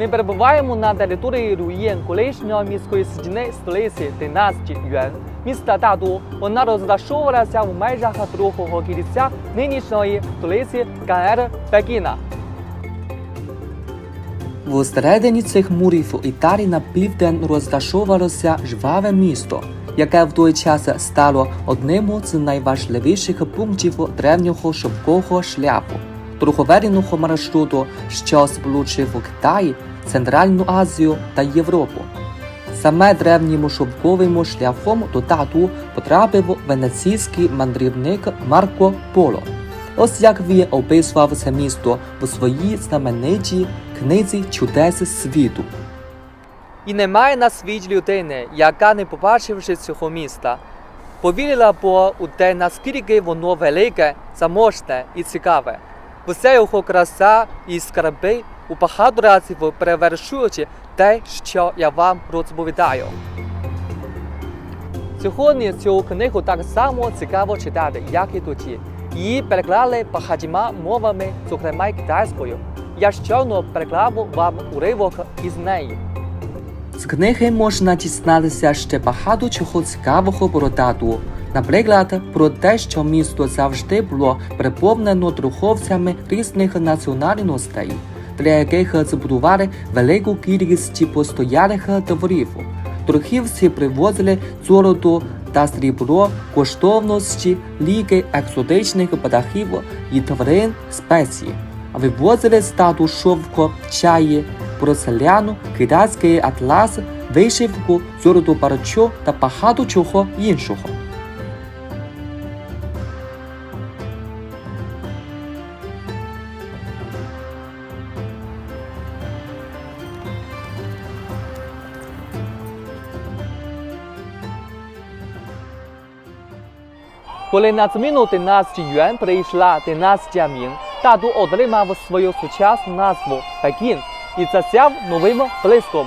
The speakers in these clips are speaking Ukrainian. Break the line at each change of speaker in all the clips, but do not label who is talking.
Ми перебуваємо на території руїн колишньої міської стіни столиці династії Юан, міста Даду. Вона розташовувалася в межах другого кільця нинішньої столиці КНР Пекіна. Всередині цих мурів Італії на південь розташовувалося жваве місто, яке в той час стало одним з найважливіших пунктів древнього шовкового шляху, торговельного маршруту, що сполучив Китай, Центральну Азію та Європу. Саме древнім шовковим шляхом до тату потрапив венеційський мандрівник Марко Поло. Ось як він описував це місто у своїй знаменитій книзі чудес світу. І немає на світі людини, яка не побачивши цього міста, повірила б у те, наскільки воно велике, заможне і цікаве. Вся його краса і скарби у багато разів перевершують те, що я вам розповідаю. Сьогодні цю книгу так само цікаво читати, як і тоді. Її переклали багатьма мовами, зокрема й китайською. Я щойно переклав вам уривок із неї. З книги можна дізнатися ще багато чого цікавого про дату. Наприклад, про те, що місто завжди було переповнено торговцями різних національностей, для яких збудували велику кількість постоялих дворів. Торгівці привозили золото та срібло, коштовності, ліки, екзотичних птахів і тварин спеції. Вивозили стату шовко, чаї, порцеляну, китайський атлас, вишивку, золоту парчу та багато чого іншого. Коли зміну династії Юан прийшла династія Мін, Даду отримав свою сучасну назву Пекін і засяв новим блиском.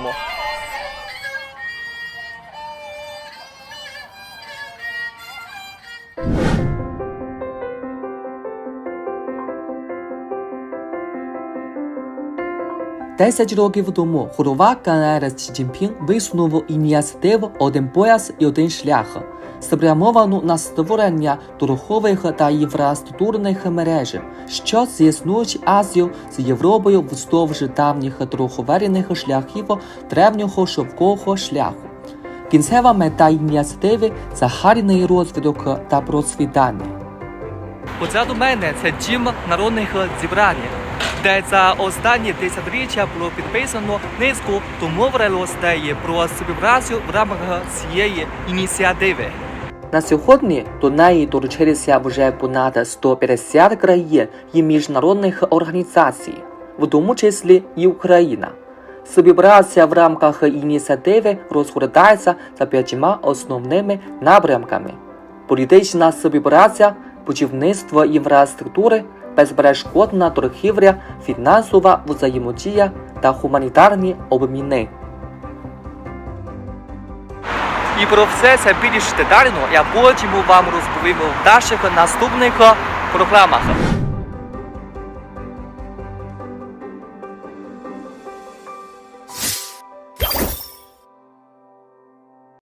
Десять років тому голова Сі Цзіньпін висунув ініціативу «Один пояс і один шлях», спрямовану на створення торгових та інфраструктурних мереж, що з'єднують Азію з Європою вздовж давніх торговельних шляхів древнього шовкового шляху. Кінцева мета ініціативи загальний розвиток та процвітання. Позаду мене це дім народних зібрань, де за останні десятиріччя було підписано низку домовленостей про співпрацю в рамках цієї ініціативи. На сьогодні до неї долучилися вже понад 150 країн і міжнародних організацій, в тому числі і Україна. Співпраця в рамках ініціативи розгортається за п'ятьма основними напрямками: політична співпраця, будівництво інфраструктури, безперешкодна торгівля, фінансова взаємодія та гуманітарні обміни. І про все це більш детально я потім вам розповім в наших наступних програмах.